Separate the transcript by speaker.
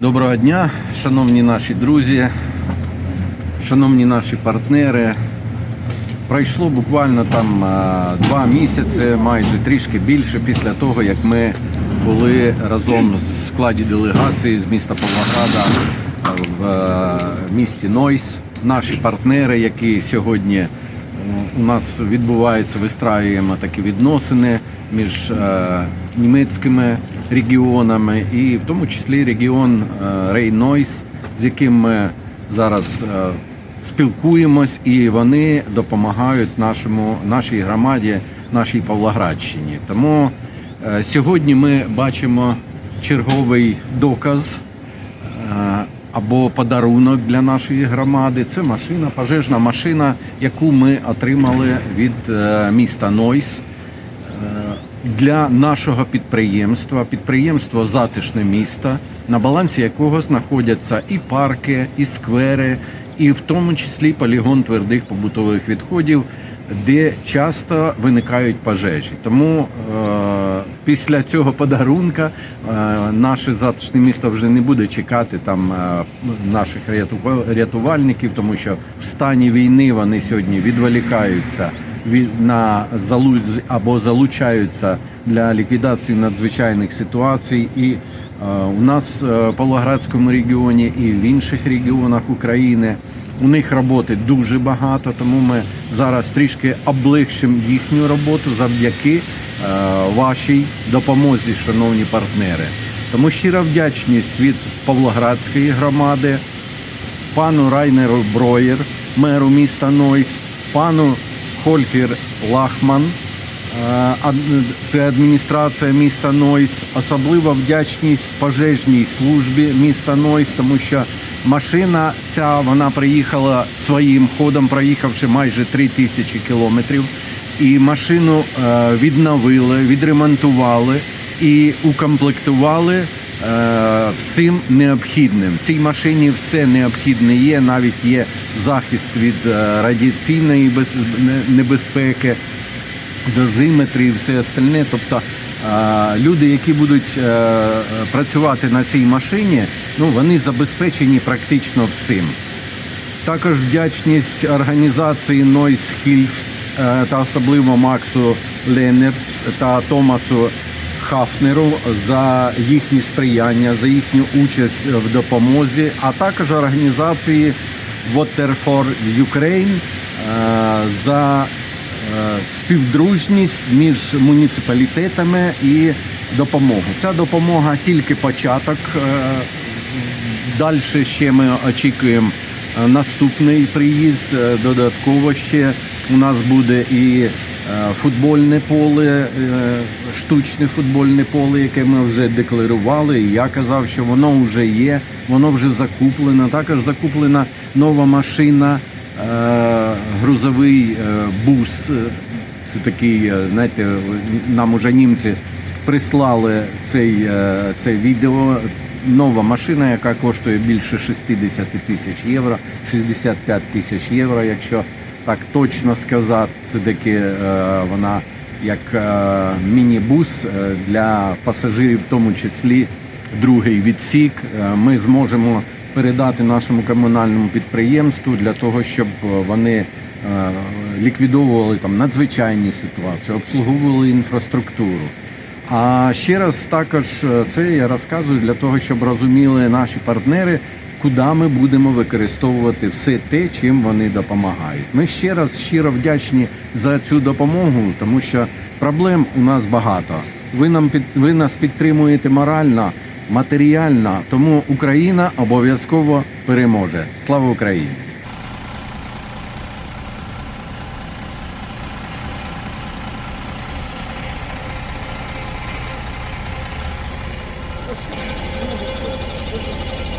Speaker 1: Доброго дня, шановні наші друзі, шановні наші партнери. Пройшло буквально там е, два місяці, майже трішки більше після того, як ми були разом в складі делегації з міста Павлограда е, в е, місті Нойс. Наші партнери, які сьогодні у нас відбувається, вистраюємо такі відносини між е, німецькими регіонами, і в тому числі регіон Рейнойс, з яким ми зараз е, спілкуємось, і вони допомагають нашому нашій громаді, нашій Павлоградщині. Тому е, сьогодні ми бачимо черговий доказ е, або подарунок для нашої громади. Це машина, пожежна машина, яку ми отримали від е, міста Нойс. Е, Для нашого підприємства, підприємство Затишне місто, на балансі якого знаходяться і парки, і сквери, і в тому числі полігон твердих побутових відходів, де часто виникають пожежі. Тому е, після цього подарунка е, наше затишне місто вже не буде чекати там е, наших рятува- рятувальників, тому що в стані війни вони сьогодні відволікаються від- на залу або залучаються для ліквідації надзвичайних ситуацій. І е, у нас е, в Павлоградському регіоні і в інших регіонах України у них роботи дуже багато, тому ми зараз трішки облегшимо їхню роботу завдяки е, вашій допомозі, шановні партнери. Тому щира вдячність від Павлоградської громади, пану Райнеру Броєр, меру міста Нойс, пану Хольфір Лахман, е, це адміністрація міста Нойс, особлива вдячність пожежній службі міста Нойс, тому що машина ця вона приїхала своїм ходом, проїхавши майже 3 тисячі кілометрів. І машину е, відновили, відремонтували і укомплектували е, всім необхідним. Цій машині все необхідне є, навіть є захист від е, радіаційної небезпеки, дозиметри і все остальне. Тобто люди, які будуть е, працювати на цій машині, ну вони забезпечені практично всім. Також вдячність організації Noise Hilft е, та особливо Максу Ленерц та Томасу Хафнеру за їхнє сприяння, за їхню участь в допомозі, а також організації Water for Ukraine е, за співдружність між муніципалітетами і допомогу. Ця допомога тільки початок. е, Далі ще ми очікуємо е, наступний приїзд. Е, Додатково ще у нас буде і е, футбольне поле, е, штучне футбольне поле, яке ми вже декларували. Я казав, що воно вже є, воно вже закуплено. Також закуплена нова машина, е, грузовий е, бус. Е, Це такий, е, знаєте, нам уже німці прислали цей, це відео. Нова машина, яка коштує більше 60 тисяч євро, 65 тисяч євро, якщо так точно сказати, це таки вона як міні-бус для пасажирів, в тому числі другий відсік. Ми зможемо передати нашому комунальному підприємству для того, щоб е, вони е, ліквідовували там надзвичайні ситуації, обслуговували інфраструктуру. А ще раз також е, це я розказую для того, щоб розуміли наші партнери, куди ми будемо використовувати все те, чим вони допомагають. Ми ще раз щиро вдячні за цю допомогу, тому що проблем у нас багато. Ви нам під ви нас підтримуєте морально, матеріальна. Тому Україна обов'язково переможе. Слава Україні! Thank you.